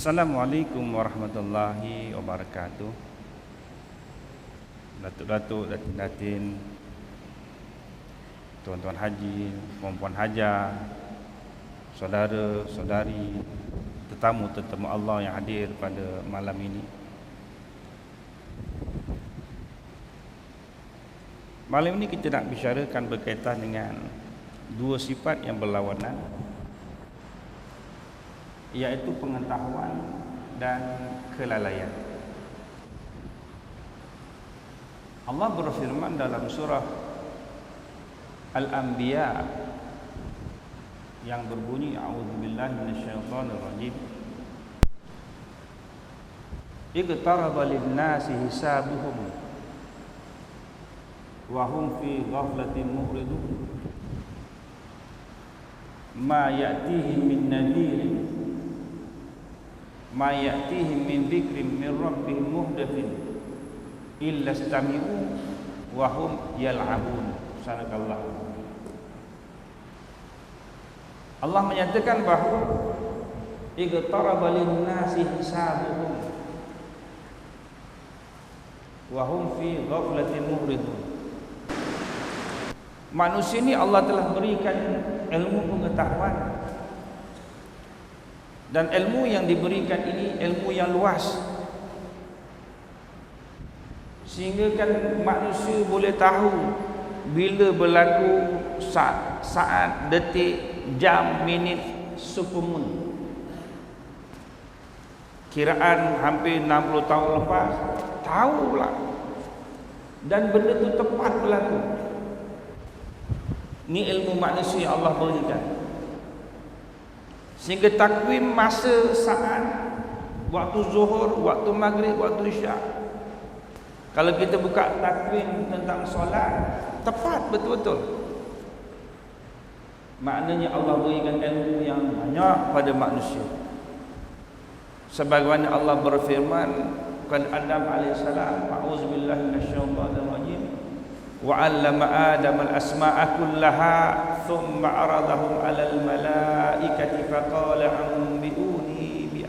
Assalamualaikum warahmatullahi wabarakatuh. Datuk-datuk, datin-datin Tuan-tuan haji, puan-puan haja Saudara, saudari Tetamu-tetamu Allah yang hadir pada malam ini. Malam ini kita nak bicarakan berkaitan dengan Dua sifat yang berlawanan iaitu pengetahuan dan kelalaian. Allah berfirman dalam surah Al-Anbiya yang berbunyi a'udzubillahi minasyaitonirrajim Iqtaraba lin-nasi hisabuhum wa hum fi ghaflatin muhridun ma ya'tihim min nadhirin ma ya'tihim min dhikrin min rabbihim muhdathin. Illa istami'u wa hum yal'abun. Sanakallah Allah menyatakan bahawa igtaraba lin-nasi hisabuhum wa hum fi ghaflatin muhridun. Manusia ini Allah telah berikan ilmu pengetahuan dan ilmu yang diberikan ini ilmu yang luas. Sehingga kan manusia boleh tahu bila berlaku saat, saat detik jam minit supermoon. Kiraan hampir 60 tahun lepas tahulah dan benda itu tepat berlaku. Ni ilmu manusia yang Allah berikan sehingga takwim masa saat waktu zuhur, waktu maghrib, waktu isyak. Kalau kita buka takwim tentang solat, tepat betul-betul. Maknanya Allah berikan ilmu yang banyak pada manusia. Sebagaimana Allah berfirman kan Adam alaihissalam, "A'udzubillahi minasyaitonir rajim." Wa'allama Adam al-asma'a kullaha thumma 'aradahum 'alal malaa'i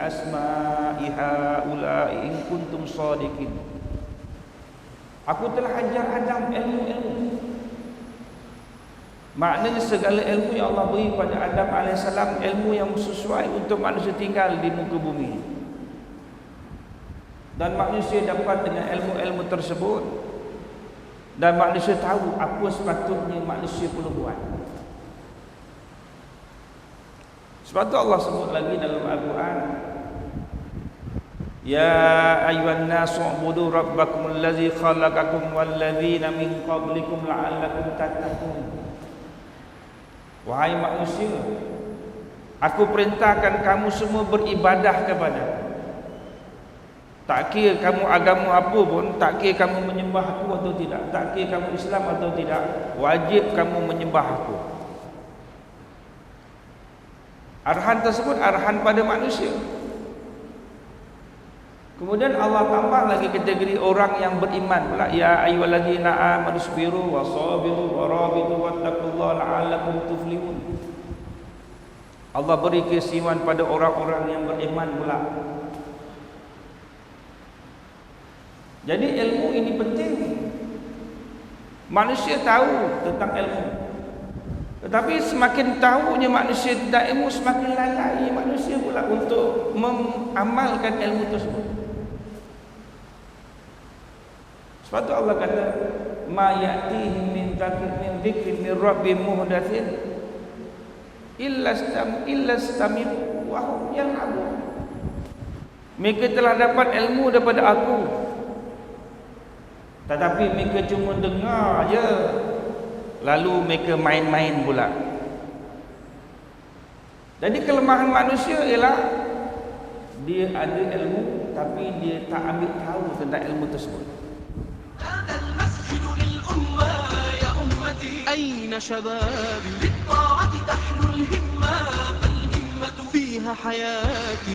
asma'i haula'i in kuntum sadiqin. Aku telah ajar Adam ilmu-ilmu. Maknanya segala ilmu yang Allah beri pada Adam AS, ilmu yang sesuai untuk manusia tinggal di muka bumi. Dan manusia dapat dengan ilmu-ilmu tersebut. Dan manusia tahu apa sepatutnya manusia perlu buat. Sebab tu Allah sebut lagi dalam Al-Quran Ya ayuhan nasu budu rabbakum allazi khalaqakum wallazina min qablikum la'allakum tattaqun. Wahai manusia Aku perintahkan kamu semua beribadah kepada Tak kira kamu agama apa pun Tak kira kamu menyembah aku atau tidak Tak kira kamu Islam atau tidak Wajib kamu menyembah aku. Arahan tersebut arahan pada manusia. Kemudian Allah tambah lagi kategori orang yang beriman pula ya ayyuhallazina amanu sabiru wasabiru warabitu wattaqullaha la'allakum tuflihun. Allah beri keistimewaan pada orang-orang yang beriman pula. Jadi ilmu ini penting. Manusia tahu tentang ilmu. Tetapi semakin tahunya manusia tentang ilmu Semakin lalai manusia pula untuk mengamalkan ilmu tersebut Sebab tu Allah kata Ma ya'tihim min takir min dhikri min rabbi muhdathin Illa stam illa stamir wahum yang abu Mereka telah dapat ilmu daripada aku. Tetapi mereka cuma dengar aja lalu mereka main-main pula. Jadi kelemahan manusia ialah dia ada ilmu tapi dia tak ambil tahu tentang ilmu tersebut أين شبابي بالطاعة تحلو الهمة فالهمة فيها حياتي